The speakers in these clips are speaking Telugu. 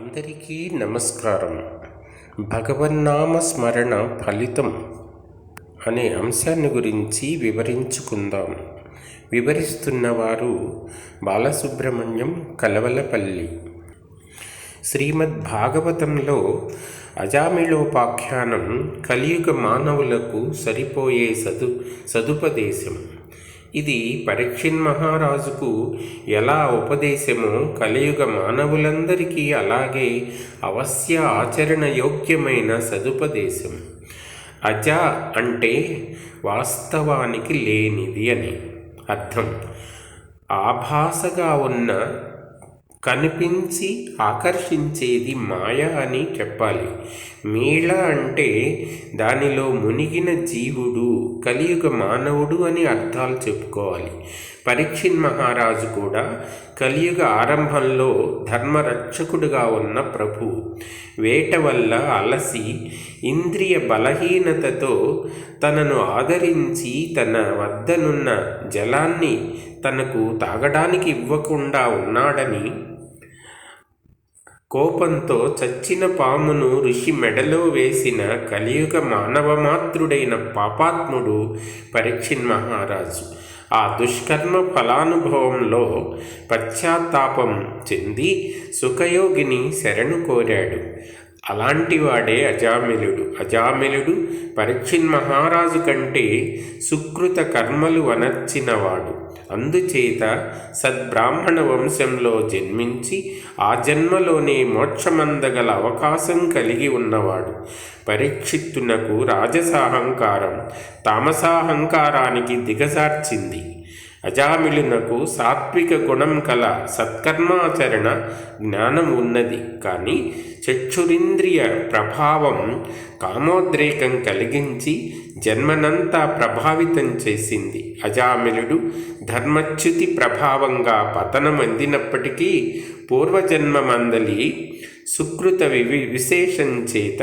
అందరికీ నమస్కారం. భగవన్నామ స్మరణ ఫలితం అనే అంశాన్ని గురించి వివరించుకుందాం. వివరిస్తున్నవారు బాలసుబ్రహ్మణ్యం కలవలపల్లి. శ్రీమద్ భాగవతంలో అజామిలోపాఖ్యానం కలియుగ మానవులకు సరిపోయే సదు సదుపదేశం. ఇది పరీక్షిన్ మహారాజుకు ఎలా ఉపదేశమో కలియుగ మానవులందరికీ అలాగే అవశ్య ఆచరణ యోగ్యమైన సదుపదేశం. అజ అంటే వాస్తవానికి లేనిది అని అర్థం. ఆభాసగా ఉన్న కనిపించి ఆకర్షించేది మాయ అని చెప్పాలి. మీళ అంటే దానిలో మునిగిన జీవుడు కలియుగ మానవుడు అని అర్థాలు చెప్పుకోవాలి. పరీక్షిన్ మహారాజు కూడా కలియుగ ఆరంభంలో ధర్మరక్షకుడుగా ఉన్న ప్రభు. వేట వల్ల అలసి ఇంద్రియ బలహీనతతో తనను ఆదరించి తన వద్దనున్న జలాన్ని తనకు తాగడానికి ఇవ్వకుండా ఉన్నాడని కోపంతో చచ్చిన పామును ఋషి మెడలో వేసిన కలియుగ మానవమాత్రుడైన పాపాత్ముడు పరీక్షిన్ మహారాజు. ఆ దుష్కర్మ ఫలానుభవంలో పశ్చాత్తాపం చెంది సుఖయోగిని శరణు కోరాడు. అలాంటివాడే అజామిలుడు. అజామిలుడు పరీక్షిన్ మహారాజు కంటే సుకృత కర్మలు వనర్చినవాడు. అందుచేత సద్బ్రాహ్మణ వంశంలో జన్మించి ఆ జన్మలోనే మోక్షమందగల అవకాశం కలిగి ఉన్నవాడు. పరీక్షిత్తునకు రాజసాహంకారం తామసాహంకారానికి దిగజార్చింది. అజామిలునకు సాత్విక గుణం కల సత్కర్మాచరణ జ్ఞానం ఉన్నది. కానీ చక్షురింద్రియ ప్రభావం కామోద్రేకం కలిగించి జన్మనంతా ప్రభావితం చేసింది. అజామిలుడు ధర్మచ్యుతి ప్రభావంగా పతనం అందినప్పటికీ పూర్వజన్మమందలి సుకృత వివి విశేషం చేత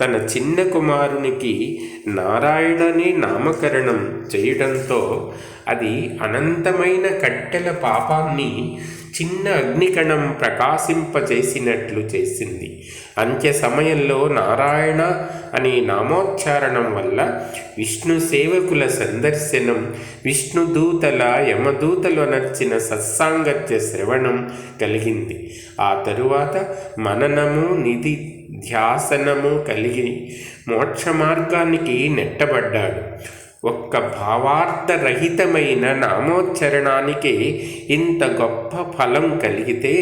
తన చిన్న కుమారునికి నారాయణని నామకరణం చేయడంతో అది అనంతమైన కట్టెల పాపాన్ని చిన్న అగ్నికణం ప్రకాశింపజేసినట్లు చేసింది. అంత్య సమయంలో నారాయణ అనే నామోచ్చారణం వల్ల విష్ణు సేవకుల సందర్శనం విష్ణుదూతల యమదూతలు అనర్చిన సత్సాంగత్య శ్రవణం కలిగింది. ఆ తరువాత మననము నిధి ధ్యాసనము కలిగి మోక్ష మార్గానికి నెట్టబడ్డాడు. ఒక్క భావార్థరహితమైన నామోచ్చరణానికి ఇంత గొప్ప ఫలం కలిగితే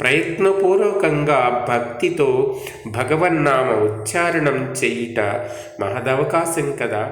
ప్రయత్నపూర్వకంగా భక్తితో భగవన్నామ ఉచ్చారణం చేయుట మహదవకాశం కదా?